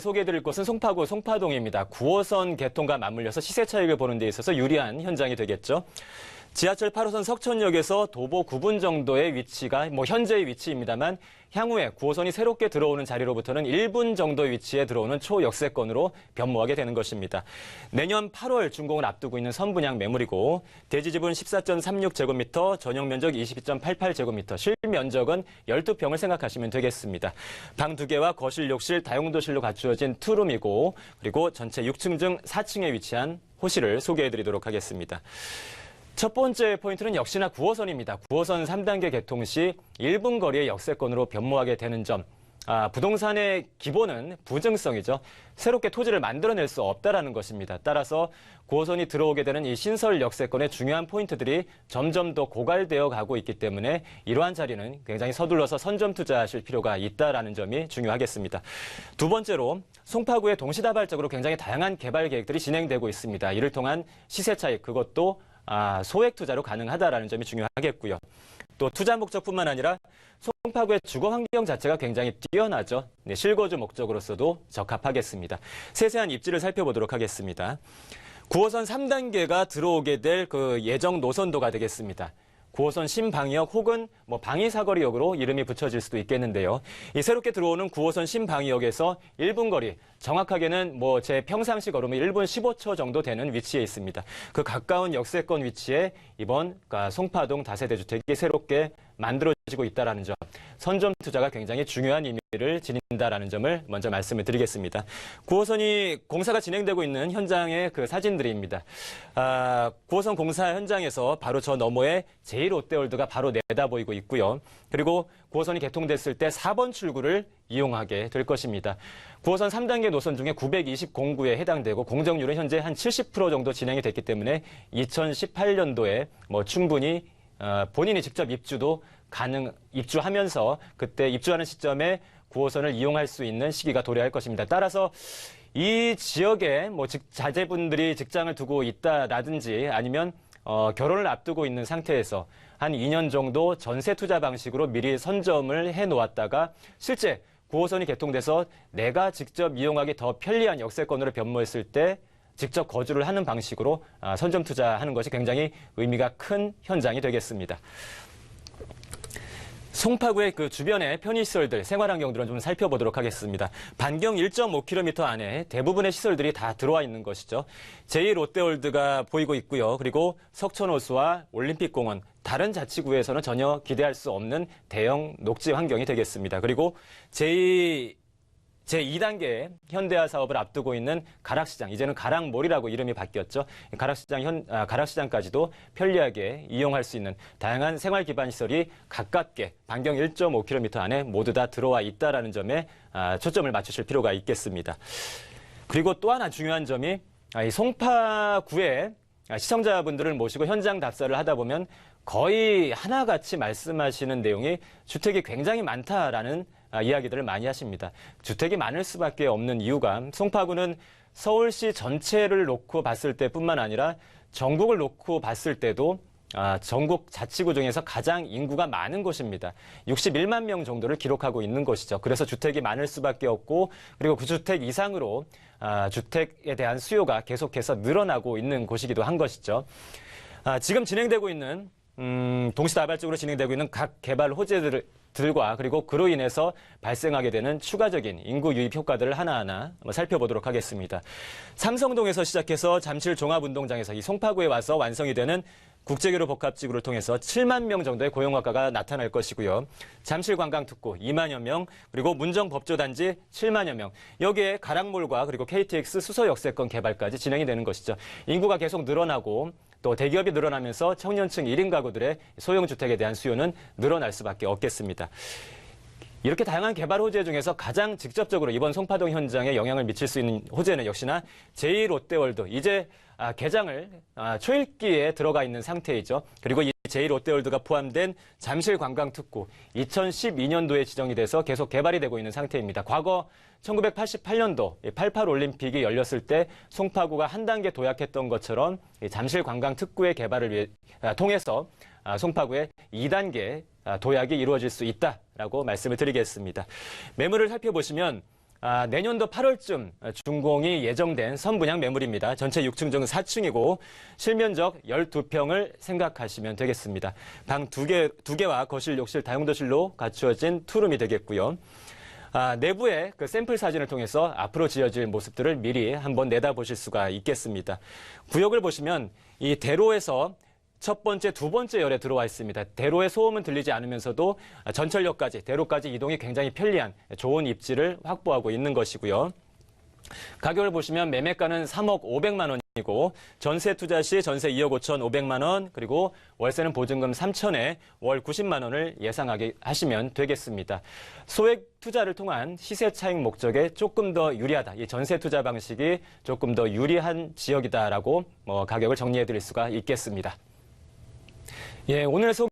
소개해드릴 곳은 송파구 송파동입니다. 9호선 개통과 맞물려서 시세 차익을 보는 데 있어서 유리한 현장이 되겠죠. 지하철 8호선 석천역에서 도보 9분 정도의 위치가 뭐 현재의 위치입니다만 향후에 9호선이 새롭게 들어오는 자리로부터는 1분 정도의 위치에 들어오는 초역세권으로 변모하게 되는 것입니다. 내년 8월 준공을 앞두고 있는 선분양 매물이고 대지 지분 14.36제곱미터, 전용 면적 22.88제곱미터, 실면적은 12평을 생각하시면 되겠습니다. 방 2개와 거실, 욕실, 다용도실로 갖추어진 투룸이고 그리고 전체 6층 중 4층에 위치한 호실을 소개해드리도록 하겠습니다. 첫 번째 포인트는 역시나 9호선입니다. 9호선 3단계 개통 시 1분 거리의 역세권으로 변모하게 되는 점. 아, 부동산의 기본은 부증성이죠. 새롭게 토지를 만들어낼 수 없다라는 것입니다. 따라서 9호선이 들어오게 되는 이 신설 역세권의 중요한 포인트들이 점점 더 고갈되어 가고 있기 때문에 이러한 자리는 굉장히 서둘러서 선점 투자하실 필요가 있다라는 점이 중요하겠습니다. 두 번째로 송파구에 동시다발적으로 굉장히 다양한 개발 계획들이 진행되고 있습니다. 이를 통한 시세 차익 그것도 아, 소액 투자로 가능하다라는 점이 중요하겠고요. 또 투자 목적뿐만 아니라 송파구의 주거 환경 자체가 굉장히 뛰어나죠. 네, 실거주 목적으로서도 적합하겠습니다. 세세한 입지를 살펴보도록 하겠습니다. 9호선 3단계가 들어오게 될 그 예정 노선도가 되겠습니다. 9호선 신방위역 혹은 뭐 방위사거리역으로 이름이 붙여질 수도 있겠는데요. 이 새롭게 들어오는 9호선 신방위역에서 1분 거리, 정확하게는 뭐 제 평상시 걸으면 1분 15초 정도 되는 위치에 있습니다. 그 가까운 역세권 위치에 이번 그러니까 송파동 다세대 주택이 새롭게 만들어지고 있다는 점, 선점 투자가 굉장히 중요한 의미를 지닌다라는 점을 먼저 말씀을 드리겠습니다. 9호선이 공사가 진행되고 있는 현장의 그 사진들입니다. 아, 9호선 공사 현장에서 바로 저 너머에 제1롯데월드가 바로 내다 보이고 있고요. 그리고 9호선이 개통됐을 때 4번 출구를 이용하게 될 것입니다. 9호선 3단계 노선 중에 920공구에 해당되고 공정률은 현재 한 70% 정도 진행이 됐기 때문에 2018년도에 뭐 충분히 어, 본인이 직접 입주도 가능, 입주하면서 그때 입주하는 시점에 9호선을 이용할 수 있는 시기가 도래할 것입니다. 따라서 이 지역에 뭐 직, 자제분들이 직장을 두고 있다라든지 아니면 어, 결혼을 앞두고 있는 상태에서 한 2년 정도 전세 투자 방식으로 미리 선점을 해 놓았다가 실제 9호선이 개통돼서 내가 직접 이용하기 더 편리한 역세권으로 변모했을 때 직접 거주를 하는 방식으로 아, 선점 투자하는 것이 굉장히 의미가 큰 현장이 되겠습니다. 송파구의 그 주변의 편의시설들, 생활환경들은 좀 살펴보도록 하겠습니다. 반경 1.5km 안에 대부분의 시설들이 다 들어와 있는 것이죠. 제2롯데월드가 보이고 있고요. 그리고 석천호수와 올림픽공원, 다른 자치구에서는 전혀 기대할 수 없는 대형 녹지 환경이 되겠습니다. 그리고 제2 제2단계 현대화 사업을 앞두고 있는 가락시장, 이제는 가락몰이라고 이름이 바뀌었죠. 가락시장 현, 아, 가락시장까지도 편리하게 이용할 수 있는 다양한 생활 기반 시설이 가깝게 반경 1.5km 안에 모두 다 들어와 있다라는 점에 아, 초점을 맞추실 필요가 있겠습니다. 그리고 또 하나 중요한 점이 아, 이 송파구에 시청자분들을 모시고 현장 답사를 하다 보면 거의 하나같이 말씀하시는 내용이 주택이 굉장히 많다라는 아, 이야기들을 많이 하십니다. 주택이 많을 수밖에 없는 이유가 송파구는 서울시 전체를 놓고 봤을 때뿐만 아니라 전국을 놓고 봤을 때도 아, 전국 자치구 중에서 가장 인구가 많은 곳입니다. 61만 명 정도를 기록하고 있는 곳이죠. 그래서 주택이 많을 수밖에 없고 그리고 그 주택 이상으로 아, 주택에 대한 수요가 계속해서 늘어나고 있는 곳이기도 한 것이죠. 아, 지금 진행되고 있는 음, 동시다발적으로 진행되고 있는 각 개발 호재들을 들과 그리고 그로 인해서 발생하게 되는 추가적인 인구 유입 효과들을 하나하나 살펴보도록 하겠습니다. 삼성동에서 시작해서 잠실 종합운동장에서 이 송파구에 와서 완성이 되는 국제교류 복합지구를 통해서 7만 명 정도의 고용학과가 나타날 것이고요. 잠실 관광특구 2만여 명, 그리고 문정 법조단지 7만여 명. 여기에 가락몰과 그리고 KTX 수서역세권 개발까지 진행이 되는 것이죠. 인구가 계속 늘어나고 또 대기업이 늘어나면서 청년층 1인 가구들의 소형 주택에 대한 수요는 늘어날 수밖에 없겠습니다. 이렇게 다양한 개발 호재 중에서 가장 직접적으로 이번 송파동 현장에 영향을 미칠 수 있는 호재는 역시나 제2롯데월드 이제 아, 개장을 아, 초읽기에 들어가 있는 상태이죠. 그리고 이 제2롯데월드가 포함된 잠실 관광특구 2012년도에 지정이 돼서 계속 개발이 되고 있는 상태입니다. 과거 1988년도 88 올림픽이 열렸을 때 송파구가 한 단계 도약했던 것처럼 잠실 관광 특구의 개발을 아, 통해서 아, 송파구의 2단계 아, 도약이 이루어질 수 있다 라고 말씀을 드리겠습니다. 매물을 살펴보시면 아, 내년도 8월쯤 준공이 예정된 선분양 매물입니다. 전체 6층 중 4층이고 실면적 12평을 생각하시면 되겠습니다. 방 2개, 2개와 거실, 욕실, 다용도실로 갖추어진 투룸이 되겠고요. 아, 내부의 그 샘플 사진을 통해서 앞으로 지어질 모습들을 미리 한번 내다보실 수가 있겠습니다. 구역을 보시면 이 대로에서 첫 번째, 두 번째 열에 들어와 있습니다. 대로의 소음은 들리지 않으면서도 전철역까지, 대로까지 이동이 굉장히 편리한 좋은 입지를 확보하고 있는 것이고요. 가격을 보시면 매매가는 3억 500만 원 이고 전세 투자 시 전세 2억 5천 5백만 원 그리고 월세는 보증금 3천에 월 90만 원을 예상하게 하시면 되겠습니다. 소액 투자를 통한 시세 차익 목적에 조금 더 유리하다. 이 전세 투자 방식이 조금 더 유리한 지역이다라고 뭐 가격을 정리해 드릴 수가 있겠습니다. 예, 오늘 소